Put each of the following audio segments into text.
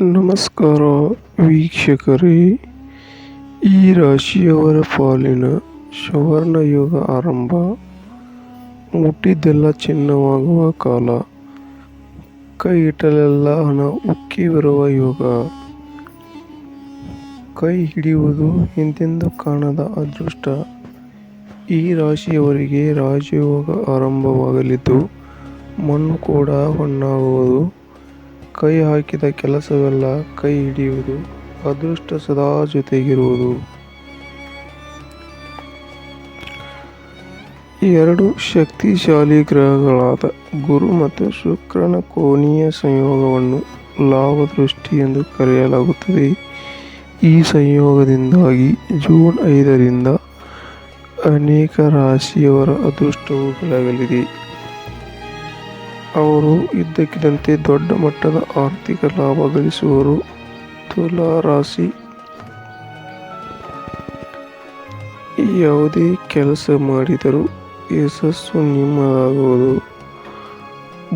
ನಮಸ್ಕಾರ ವೀಕ್ಷಕರೇ. ಈ ರಾಶಿಯವರ ಪಾಲಿನ ಸುವರ್ಣ ಯೋಗ ಆರಂಭ. ಮುಟ್ಟಿದ್ದೆಲ್ಲ ಚಿನ್ನವಾಗುವ ಕಾಲ. ಕೈ ಇಟ್ಟಲೆಲ್ಲ ಹಣ ಉಕ್ಕಿ ಬರುವ ಯುಗ. ಕೈ ಹಿಡಿಯುವುದು ಹಿಂದೆಂದು ಕಾಣದ ಅದೃಷ್ಟ. ಈ ರಾಶಿಯವರಿಗೆ ರಾಜಯೋಗ ಆರಂಭವಾಗಲಿದ್ದು, ಮಣ್ಣು ಕೂಡ ಹೊನ್ನಾಗುವುದು ಕೈ ಹಾಕಿದ ಕೆಲಸವೆಲ್ಲ ಕೈ ಹಿಡಿಯುವುದು, ಅದೃಷ್ಟ ಸದಾ ಜೊತೆಗಿರುವುದು. ಎರಡು ಶಕ್ತಿಶಾಲಿ ಗ್ರಹಗಳಾದ ಗುರು ಮತ್ತು ಶುಕ್ರನ ಕೋನೀಯ ಸಂಯೋಗವನ್ನು ಲಾಭದೃಷ್ಟಿ ಎಂದು ಕರೆಯಲಾಗುತ್ತದೆ. ಈ ಸಂಯೋಗದಿಂದಾಗಿ ಜೂನ್ ಐದರಿಂದ ಅನೇಕ ರಾಶಿಯವರ ಅದೃಷ್ಟವು ಬೆಳಗಲಿದೆ ಅವರು ಇದ್ದಕ್ಕಿದ್ದಂತೆ ದೊಡ್ಡ ಮಟ್ಟದ ಆರ್ಥಿಕ ಲಾಭ ಗಳಿಸುವರು. ತುಲಾ ರಾಶಿ. ಯಾವುದೇ ಕೆಲಸ ಮಾಡಿದರೂ ಯಶಸ್ಸು ನಿಮ್ಮದಾಗುವುದು.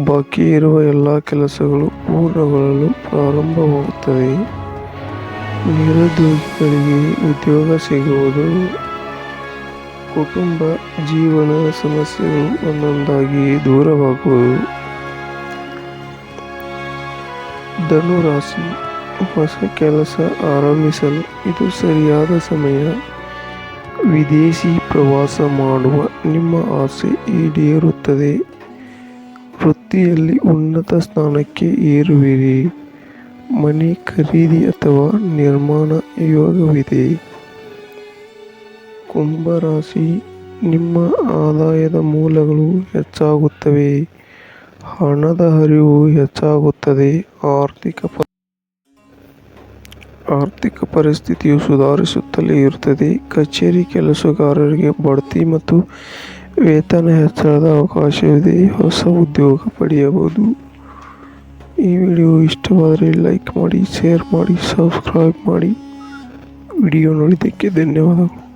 ಬಾಕಿ ಇರುವ ಎಲ್ಲ ಕೆಲಸಗಳು ಪೂರ್ಣಗೊಳ್ಳಲು ಪ್ರಾರಂಭವಾಗುತ್ತದೆ. ನಿರುದ್ಯೋಗಿಗಳಿಗೆ ಉದ್ಯೋಗ ಸಿಗುವುದು ಕುಟುಂಬ, ಜೀವನ ಸಮಸ್ಯೆಗಳು ಒಂದೊಂದಾಗಿ ದೂರವಾಗುವುದು ಧನುರಾಶಿ, ಹೊಸ ಕೆಲಸ ಆರಂಭಿಸಲು ಇದು ಸರಿಯಾದ ಸಮಯ. ವಿದೇಶಿ ಪ್ರವಾಸ ಮಾಡುವ ನಿಮ್ಮ ಆಸೆ ಈಡೇರುತ್ತದೆ. ವೃತ್ತಿಯಲ್ಲಿ ಉನ್ನತ ಸ್ಥಾನಕ್ಕೆ ಏರುವಿರಿ. ಮನೆ ಖರೀದಿ ಅಥವಾ ನಿರ್ಮಾಣ ಯೋಗವಿದೆ. ಕುಂಭರಾಶಿ ನಿಮ್ಮ ಆದಾಯದ ಮೂಲಗಳು ಹೆಚ್ಚಾಗುತ್ತವೆ. ಹಣದ ಹರಿವು ಹೆಚ್ಚಾಗುತ್ತದೆ. ಆರ್ಥಿಕ ಆರ್ಥಿಕ ಪರಿಸ್ಥಿತಿಯು ಸುಧಾರಿಸುತ್ತಲೇ ಇರುತ್ತದೆ. ಕಚೇರಿ ಕೆಲಸಗಾರರಿಗೆ ಬಡ್ತಿ ಮತ್ತು ವೇತನ ಹೆಚ್ಚಳದ ಅವಕಾಶವಿದೆ. ಹೊಸ ಉದ್ಯೋಗ ಪಡೆಯಬಹುದು. ಈ ವಿಡಿಯೋ ಇಷ್ಟವಾದರೆ ಲೈಕ್ ಮಾಡಿ, ಶೇರ್ ಮಾಡಿ, ಸಬ್ಸ್ಕ್ರೈಬ್ ಮಾಡಿ. ವಿಡಿಯೋ ನೋಡಿದ್ದಕ್ಕೆ ಧನ್ಯವಾದಗಳು.